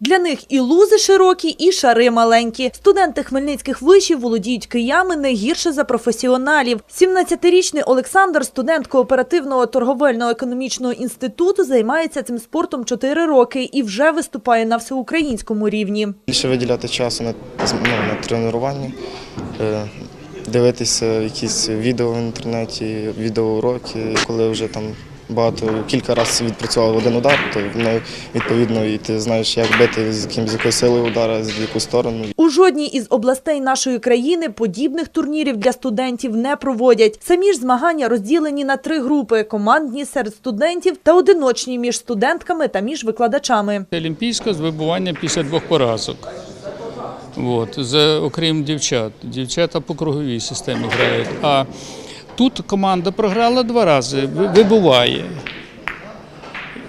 Для них і лузи широкі, і шари маленькі. Студенти хмельницьких вишів володіють киями не гірше за професіоналів. 17-річний Олександр, студент кооперативного торговельно-економічного інституту, займається цим спортом 4 роки і вже виступає на всеукраїнському рівні. Більше виділяти часу на, ну, на тренування, е, дивитися якісь відео в інтернеті, відеоуроки, коли вже там багато кілька разів відпрацював один удар, то відповідно і ти знаєш, як бити з яким з якою силою удара, з яку сторону. У жодній із областей нашої країни подібних турнірів для студентів не проводять. Самі ж змагання розділені на три групи: командні серед студентів та одиночні між студентками та між викладачами. Олімпійська з вибування після двох поразок. От, з, окрім дівчат. Дівчата по круговій системі грають. А тут команда програла два рази, вибуває.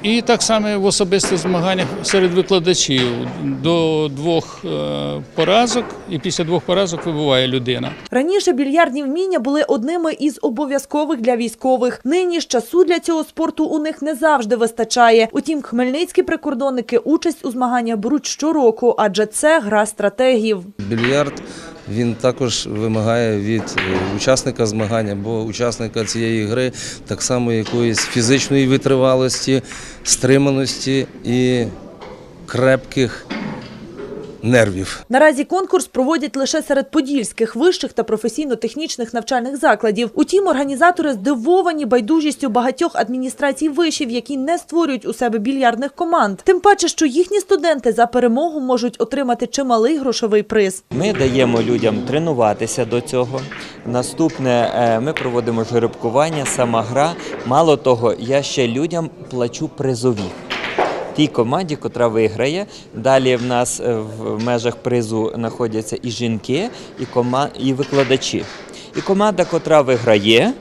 І так само в особистих змаганнях серед викладачів до двох е, поразок, і після двох поразок вибуває людина. Раніше більярдні вміння були одними із обов'язкових для військових. Нині ж часу для цього спорту у них не завжди вистачає. Утім, хмельницькі прикордонники участь у змаганнях беруть щороку, адже це гра стратегів. Більярд він також вимагає від е, учасника змагання або учасника цієї гри так само якоїсь фізичної витривалості, стриманості і крепких нервів. Наразі конкурс проводять лише серед подільських вищих та професійно-технічних навчальних закладів. Утім, організатори здивовані байдужістю багатьох адміністрацій вишів, які не створюють у себе більярдних команд. Тим паче, що їхні студенти за перемогу можуть отримати чималий грошовий приз. Ми даємо людям тренуватися до цього. Наступне, е, ми проводимо жеребкування, сама гра. Мало того, я ще людям плачу призові. Тій команді, котра виграє. Далі в нас е, в межах призу знаходяться і жінки, і, кома... і викладачі. І команда, котра виграє,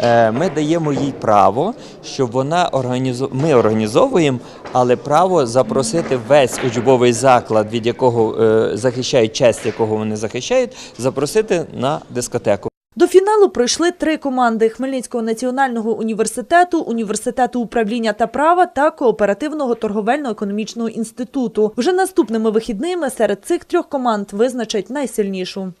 е, ми даємо їй право, щоб вона організу... ми організовуємо, але право запросити весь учбовий заклад, від якого е, захищають честь, якого вони захищають, запросити на дискотеку. До фіналу пройшли три команди Хмельницького національного університету, університету управління та права та кооперативного торговельно-економічного інституту. Вже наступними вихідними серед цих трьох команд визначать найсильнішу.